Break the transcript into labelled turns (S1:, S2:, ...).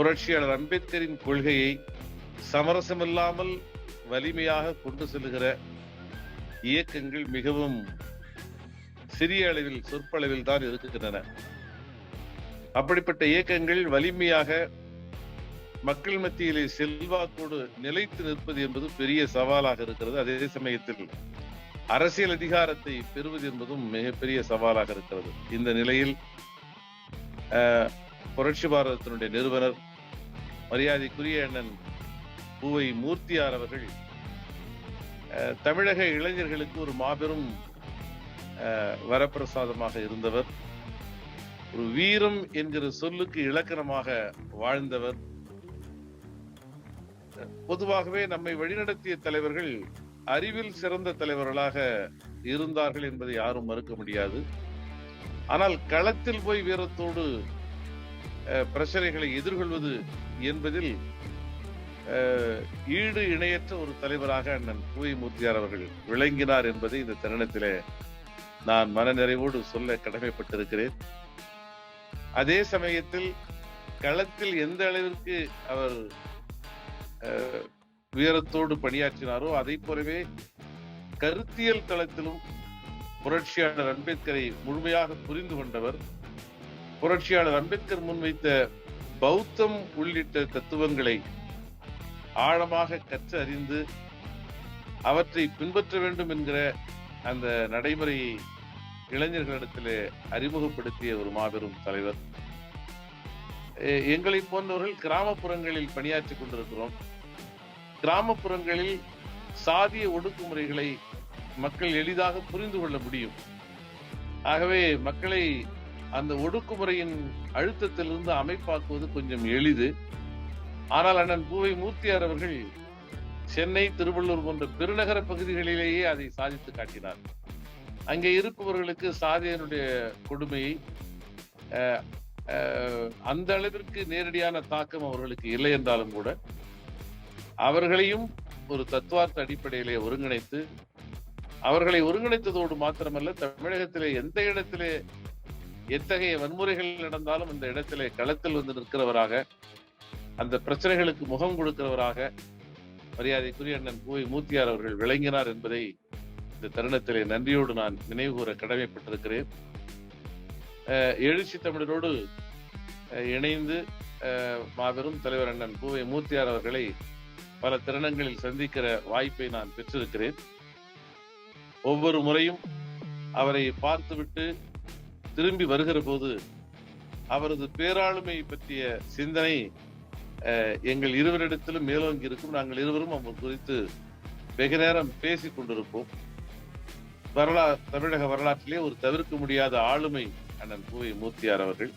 S1: புரட்சியாளர் அம்பேத்கரின் கொள்கையை சமரசமில்லாமல் வலிமையாக கொண்டு செல்லுகிற இயக்கங்கள் மிகவும் சிறிய அளவில் சொற்பளவில் தான் இருக்கின்றன. அப்படிப்பட்ட இயக்கங்கள் வலிமையாக மக்கள் மத்தியிலே செல்வாக்கோடு நிலைத்து நிற்பது என்பது பெரிய சவாலாக இருக்கிறது. அதே சமயத்தில் அரசியல் அதிகாரத்தை பெறுவது என்பதும் மிகப்பெரிய சவாலாக இருக்கிறது. இந்த நிலையில் புரட்சி பாரதத்தினுடைய நிறுவனர் மரியாதைக்குரிய அண்ணன் பூவை மூர்த்தியார் அவர்கள் தமிழக இளைஞர்களுக்கு ஒரு மாபெரும் அஹ், வரப்பிரசாதமாக இருந்தவர். ஒரு வீரம் என்கிற சொல்லுக்கு இலக்கணமாக வாழ்ந்தவர். பொதுவாகவே நம்மை வழிநடத்திய தலைவர்கள் அறிவில் சிறந்த தலைவர்களாக இருந்தார்கள் என்பதை யாரும் மறுக்க முடியாது. ஆனால் களத்தில் போய் வீரத்தோடு பிரச்சனைகளை எதிர்கொள்வது என்பதில் ஈடு இணையற்ற ஒரு தலைவராக அண்ணன் பூவை மூர்த்தியார் அவர்கள் விளங்கினார் என்பதை இந்த தருணத்திலே நான் மனநிறைவோடு சொல்ல கடமைப்பட்டிருக்கிறேன். அதே சமயத்தில் களத்தில் எந்த அளவிற்கு அவர் அஹ், வீரத்தோடு பணியாற்றினாரோ அதை போலவே கருத்தியல் தளத்திலும் புரட்சியாளர் அம்பேத்கரை முழுமையாக புரிந்து கொண்டவர் புரட்சியாளர் அம்பேத்கர் முன்வைத்த பௌத்தம் உள்ளிட்ட தத்துவங்களை ஆழமாக கற்று அறிந்து அவற்றை பின்பற்ற வேண்டும் என்கிற அந்த நடைமுறையை இளைஞர்களிடத்திலே அறிமுகப்படுத்திய ஒரு மாபெரும் தலைவர். எங்களை போன்றவர்கள் கிராமப்புறங்களில் பணியாற்றிக் கொண்டிருக்கிறோம். கிராமப்புறங்களில் சாதிய ஒடுக்குமுறைகளை மக்கள் எளிதாக புரிந்து கொள்ள முடியும். ஆகவே மக்களை அந்த ஒடுக்குமுறையின் அழுத்தத்திலிருந்து அமைப்பாக்குவது கொஞ்சம் எளிது. ஆனால் அண்ணன் பூவை மூர்த்தியார் அவர்கள் சென்னை திருவள்ளூர் போன்ற பெருநகர பகுதிகளிலேயே அதை சாதித்து காட்டினார். அங்கே இருப்பவர்களுக்கு சாதியனுடைய கொடுமையை அந்த அளவிற்கு நேரடியான தாக்கம் அவர்களுக்கு இல்லை என்றாலும் கூட அவர்களையும் ஒரு தத்துவார்த்த அடிப்படையிலே ஒருங்கிணைத்து அவர்களை ஒருங்கிணைத்ததோடு மாத்திரமல்ல தமிழகத்திலே எந்த இடத்திலே எத்தகைய வன்முறைகள் நடந்தாலும் இந்த இடத்திலே களத்தில் வந்து நிற்கிறவராக அந்த பிரச்சனைகளுக்கு முகம் கொடுக்கிறவராக மரியாதைக்குரிய அண்ணன் பூவை மூத்தியார் அவர்கள் விளங்கினார் என்பதை இந்த தருணத்திலே நன்றியோடு நான் நினைவு கூற கடமைப்பட்டிருக்கிறேன் எழுச்சி தமிழரோடு அஹ், இணைந்து அஹ், மாபெரும் தலைவர் அண்ணன் பூவை மூர்த்தியார் அவர்களை பல தருணங்களில் சந்திக்கிற வாய்ப்பை நான் பெற்றிருக்கிறேன். ஒவ்வொரு முறையும் அவரை பார்த்துவிட்டு திரும்பி வருகிற போது அவரது பேராளுமை பற்றிய சிந்தனை அஹ், எங்கள் இருவரிடத்திலும் மேலோங்கி இருக்கும். நாங்கள் இருவரும் அவர் குறித்து வெகு நேரம் பேசிக் கொண்டிருப்போம். வரலா தமிழக வரலாற்றிலே ஒரு தவிர்க்க முடியாத ஆளுமை அண்ணன் பூவை மூர்த்தியார் அவர்கள்.